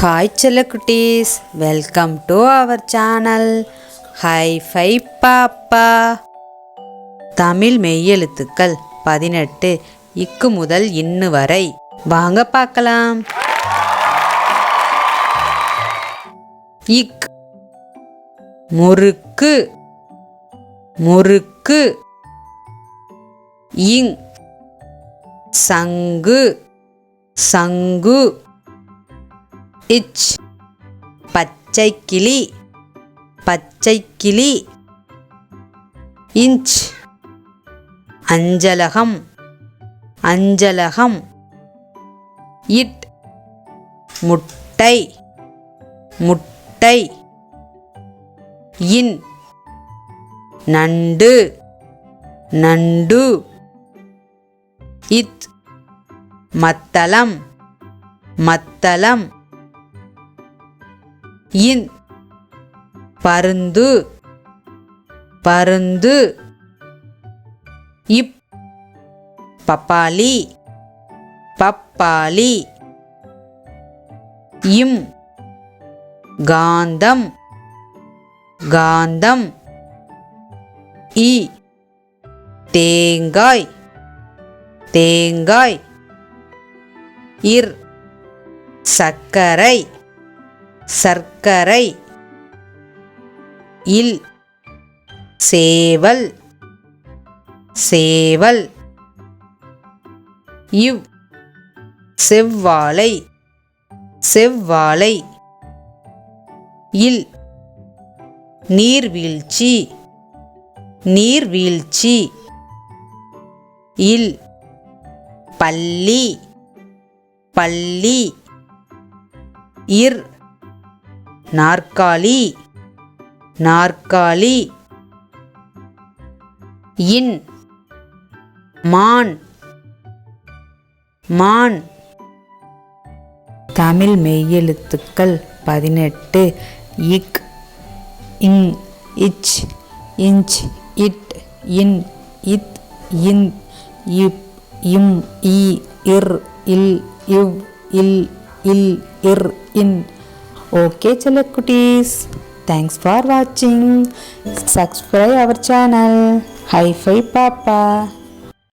Hi செல்லக்குட்டீஸ் welcome to our channel hi fi பாப்பா தமிழ் மெய்யெழுத்துக்கள் பதினெட்டு இக்கு முதல் இன்னு வரை. வாங்க பார்க்கலாம். இக் முறுக்கு முறுக்கு. இங் சங்கு சங்கு. இச். பச்சை கிளி பச்சை கிளி இன்ச் அஞ்சலகம். அஞ்சலகம். இட். முட்டை. முட்டை. இன். நண்டு. நண்டு. இத். மத்தளம். மத்தளம். இன். பருந்து. பருந்து. இப். பப்பாளி. பப்பாளி. இம். காந்தம். காந்தம். இ. தேங்காய். தேங்காய். இர். சர்க்கரை. சர்க்கரை. இல் சேவல். சேவல். இவ் செவ்வாழை. செவ்வாழை. இல் நீர்வீழ்ச்சி. நீர்வீழ்ச்சி. இல் பள்ளி. பள்ளி. இர் நாற்காலி. நாற்காலி. இன். மான். மான். தமிழ் மெய்யெழுத்துக்கள் பதினெட்டு. இக். இங். இச். இஞ்ச். இட். இன். இத். இன். இப். இம். இ. இர். இல். இவ். இல். இல். இர். இன். ஓகே செல்லக்குட்டீஸ் தேங்க்ஸ் ஃபார் வாட்சிங் subscribe our channel hi fi பாப்பா